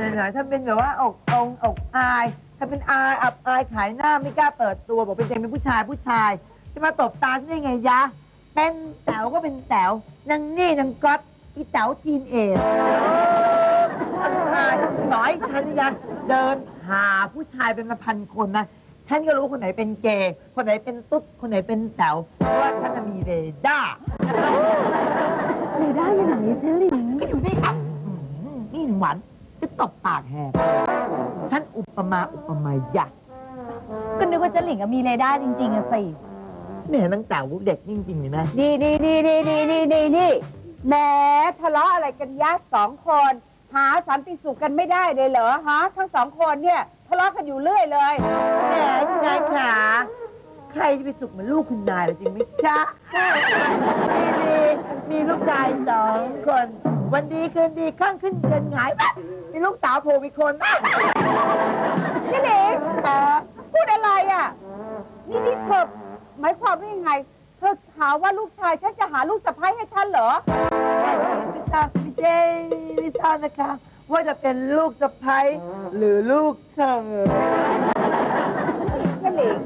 หน่อยๆถ้าเป็นแบบว่าอกองอกอาย ถ้าเป็นอายอับอายขายหน้าไม่กล้าเปิดตัวบอกเป็นเจงเป็นผู้ชายผู้ชายจะมาตบตาฉันได้ไงยะ เป็นแต๋วก็เป็นแต๋วนางนี่นางก๊อตอีแต๋วจีนเอสอายหน่อยฉันนะเดินหาผู้ชายเป็นมาพันคนนะฉันก็รู้คนไหนเป็นเกย์คนไหนเป็นตุ๊ดคนไหนเป็นแต๋วเพราะว่าฉันจะมีเรดาร์เรด้าอยู่ไหนเจลิงก็อยู่นี่อะอืมนี่หนึ่งหวัน จะตบปากแหกฉันอุปมาอุปไมยะก็นึกว่าเจลิงอะมีเรด้าจริงๆอะสิไม่เห็นนางแต๋วเด็กจริงๆเลยนะนี่นี่นี่นี่นี่นี่นี่นี่แหมทะเลาะอะไรกันยะสองคน หาสันติสุขกันไม่ได้เลยเหรอฮะทั้งสองคนเนี่ยทะเลาะกันอยู่เรื่อยเลยแหมคุณนายขาใครจะไปสุขเหมือนลูกคุณนายล่ะจริงไหมจ๊ะมีดีมีลูกชายสองคน วันดีคืนดีข้างขึ้นเกินหงายปั๊บมีลูกสาวโผล่อีกคนนะนี่หลิงพูดอะไรอะ นี่นี่เธอหมายความว่ายังไง เธอหาว่าลูกชายฉันจะหาลูกสะใภ้ให้ฉันเหรอไม่ทราบไม่เจไม่ทราบนะคะ ว่าจะเป็นลูกสะใภ้หรือลูกเธอนี่หลิง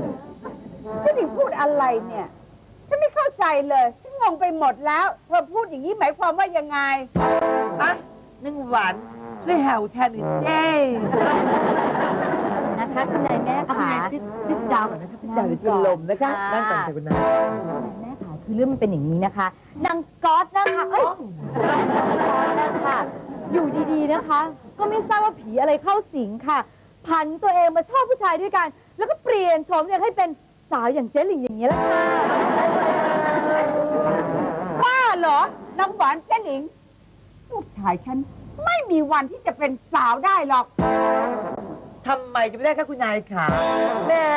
นี่หลิงพูดอะไรเนี่ย ฉันไม่เข้าใจเลย งงไปหมดแล้วเธอพูดอย่างนี้หมายความว่ายังไงอะหนึ่งหวานช่วยแหวแทนหน่อยเจ้นะคะคุณนายแม่เอาขาไงซิซิดาวก่อนนะคะซิดดาวเดี๋ยวจะลมนะคะนั่งก่อนค่ะคุณนายแม่ขาคือเรื่องมันเป็นอย่างนี้นะคะนางก๊อตนะคะเอ้ยก๊อตนะคะอยู่ดีๆนะคะ ก็ไม่ทราบว่าผีอะไรเข้าสิงค่ะพันตัวเองมาชอบผู้ชายด้วยกัน แล้วก็เปลี่ยนโฉมเนี่ยให้เป็นสาวอย่างเจ๊หลิงอย่างนี้ยแหละค่ะ บ้าเหรอนางหวานเจ๊หลิง ลูกชายฉันไม่มีวันที่จะเป็นสาวได้หรอก ทำไมจะไม่ได้คะคุณนายขาแหม่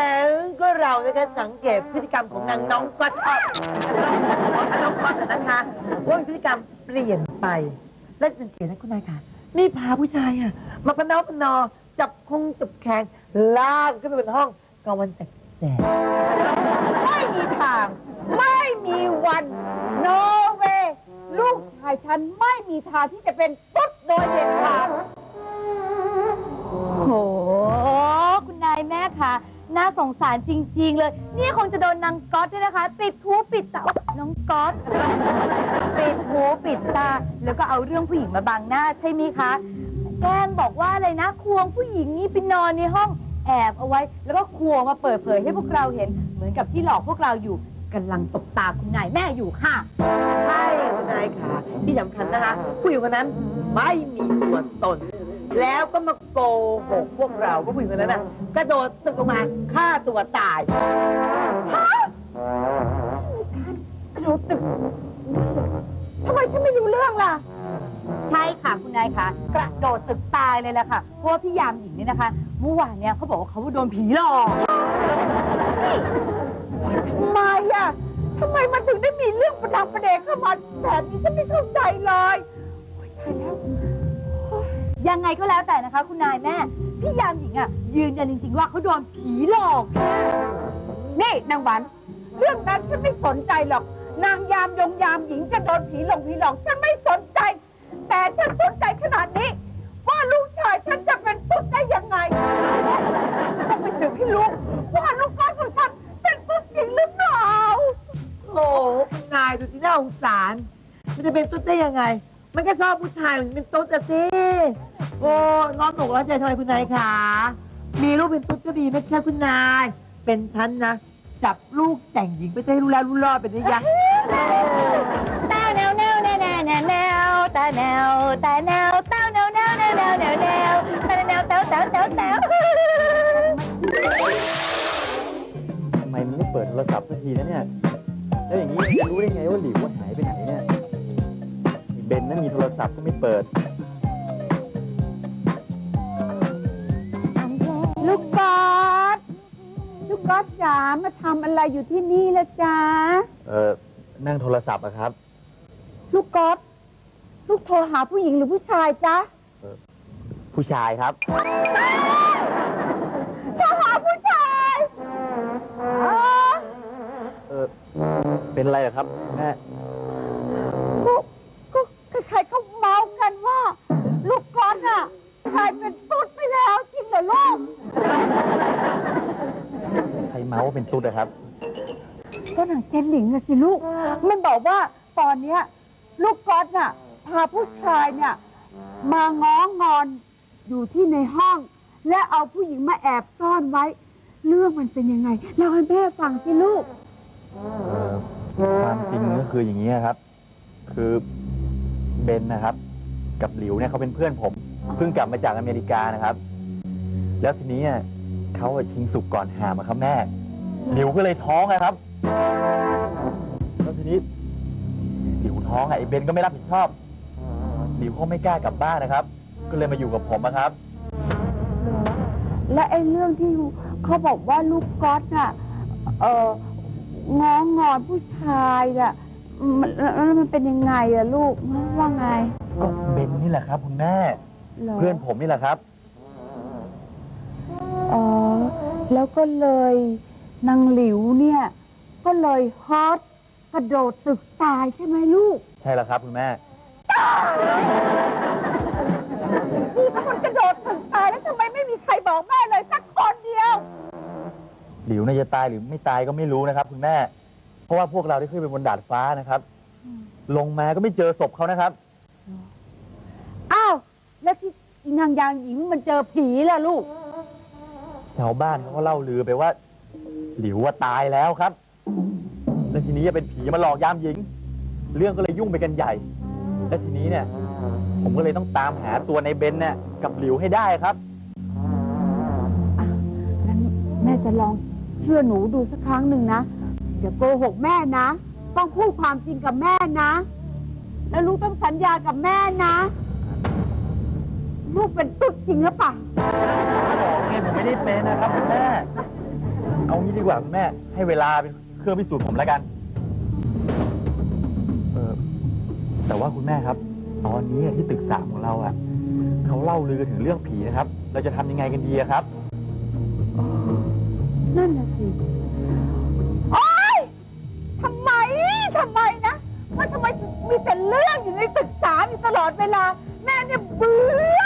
ก็เรานะคะสังเกตพฤติกรรมของนางน้องก๊อตอะน้องก๊อตนะคะ ว่ามีพฤติกรรมเปลี่ยนไป และสังเกตนะคุณนายขานี่พาผู้ชายอะมาพนอพนอ จับคงจับแขนลากขึ้นไปบนห้องกลางวันแสกไม่มีทางไม่มี วันโนเวลูกชายฉันไม่มีทางที่จะเป็นตุ๊ดโดยเด็ดขาดโห คุณนายแม่ค่ะ น่าสงสารจริง ๆ เลย นี่คงจะโดนนางก๊อตด้วยนะคะ ปิดหูปิดตาอุ๊ยน้องก๊อตปิดหูปิดตา แล้วก็เอาเรื่องผู้หญิงมาบังหน้าใช่ไหมคะ แกล้งบอกว่าอะไรนะ ควงผู้หญิงนี่ไปนอนในห้องแอบเอาไว้ แล้วก็ควงมาเปิดเผยให้พวกเราเห็น เหมือนกับที่หลอกพวกเราอยู่ กำลังตบตาคุณนายแม่อยู่ค่ะๆใช่คุณนายขาที่สำคัญนะคะ ผู้หญิงคนนั้นไม่มีตัวตน แล้วก็มาโกหกพวกเราว่าผู้หญิงคนนั้นน่ะกระโดดตึกลงมาฆ่าตัวตายกระโดดตึกทำไมฉันไม่รู้เรื่องล่ะ ใช่ค่ะคุณนายคะกระโดดตึกตายเลยแหละค่ะเพราะว่าพี่ยามหญิงเนี่ยนะคะเมื่อวานเนี่ยเขาบอกว่าเขาโดนผีหลอก ทำไมอะทำไมมันถึงได้มีเรื่องประดังประเดงเข้ามาแบบนี้ฉันไม่เข้าใจเลยโอ๊ยตายแล้วยังไงก็แล้วแต่นะคะ คุณนายแม่ พี่ยามหญิงอะ ยืนยันจริงๆว่าเขาโดนผีหลอก นี่นางหวานเรื่องนั้นฉันไม่สนใจหรอก นางยามยงยามหญิงจะโดนผีหลงผีหลอกฉันไม่สนใจ แต่ฉันสนใจขนาดนี้ สงสาร มันจะเป็นตุ๊ดได้ยังไง มันก็ชอบผู้ชายมันเป็นตุ๊ดอะสิ โอ้น้องหนูร้อนใจทำไมคุณนายขามีลูกเป็นตุ๊ดก็ดีนะแค่คุณนาย เป็นฉันนะ จับลูกแต่งหญิงไปให้รู้แล้วรู้รอดเป็นระยะตาแนวแนวแนวแนวแนวแนวตาแนวตาแนวตาแนวแนวแนวแนวแนวแนวตาแนวแต๋วแต๋วแต๋วแต๋วทำไมมันไม่เปิดโทรศัพท์สักทีนะเนี่ย แล้วอย่างนี้จะรู้ได้ไงว่าหลิวว่าหายไปไหนเนี่ยมีเบนนะมีโทรศัพท์ก็ไม่เปิด ลูกก๊อตลูกก๊อตจ๋ามาทำอะไรอยู่ที่นี่ละจ๊ะเออนั่งโทรศัพท์อะครับ ลูกก๊อตลูกโทรหาผู้หญิงหรือผู้ชายจ๊ะผู้ชายครับ เป็นไรเหรอครับแม่ก็ใครเขาเมากันว่า ลูกก้อนอะกลายเป็นตุ๊ดไปแล้วจริงเหรอลูกใครเมาว่าเป็นตุ๊ดนะครับ ก็หนังเจนหลิงสิลูก มันบอกว่าตอนเนี้ย ลูกก้อนอะ พาผู้ชายเนี่ย มาง้องอนอยู่ที่ในห้อง และเอาผู้หญิงมาแอบซ่อนไว้ เรื่องมันเป็นยังไงเราให้แม่ฟังสิลูก ความจริงก็คืออย่างนี้ครับ คือเบนนะครับ กับหลิวเนี่ยเขาเป็นเพื่อนผม เพิ่งกลับมาจากอเมริกานะครับ แล้วทีนี้เขาชิงสุกก่อนหามอะครับแม่ หลิวก็เลยท้องนะครับ แล้วทีนี้หลิวท้องไอ้เบนก็ไม่รับผิดชอบ หลิวเขาไม่กล้ากลับบ้านนะครับ ก็เลยมาอยู่กับผมนะครับ และไอ้เรื่องที่เขาบอกว่าลูกก๊อตน่ะ เออ ง้องอนผู้ชายน่ะมันแล้วมันเป็นยังไงอะลูกว่าไง ก็เบนนี่แหละครับ คุณแม่หรเพื่อนผมนี่แหละครับ อ๋อ แล้วก็เลยนางหลิวเนี่ย ก็เลยฮอตกระโดดตึกตายใช่ไหมลูก ใช่แล้วครับ คุณแม่นี่เป็นคนกระโดดตึกตายแล้วทำไมไม่มีใครบอกแม่เลยสักคนเดียว หลิวน่าจะตายหรือไม่ตายก็ไม่รู้นะครับ คุณแม่ เพราะว่าพวกเราได้ขึ้นไปบนดาดฟ้านะครับ ลงมาก็ไม่เจอศพเขานะครับ อ้าว แล้วที่นางยางหญิงมันเจอผีล่ะลูก ชาวบ้านเขาก็เล่าลือไปว่า หลิวว่าตายแล้วครับ และทีนี้จะเป็นผีมาหลอกยามหญิง เรื่องก็เลยยุ่งไปกันใหญ่ และทีนี้เนี่ย ผมก็เลยต้องตามหาตัวในเบนเนี่ยกับหลิวให้ได้ครับงั้นแม่จะลองเชื่อหนูดูสักครั้งหนึ่งนะอย่าโกหกแม่นะ ต้องพูดความจริงกับแม่นะ แล้วลูกต้องสัญญากับแม่นะ ลูกเป็นตุ๊ดจริงหรือเปล่าบอกไงผมไม่ได้เป็นนะครับคุณแม่ เอางี้ดีกว่าคุณแม่ ให้เวลาเป็นเครื่องพิสูจน์ผมแล้วกัน เออแต่ว่าคุณแม่ครับ ตอนนี้ที่ตึกสามของเราอะเขาเล่าลือถึงเรื่องผีนะครับ เราจะทำยังไงกันดีอะครับ นั่นน่ะสิ โอ๊ยทำไม ทำไมนะ ว่าทำไมมีแต่เรื่องอยู่ในตึกสามอยู่ตลอดเวลา แม่เนี่ยเบื่อ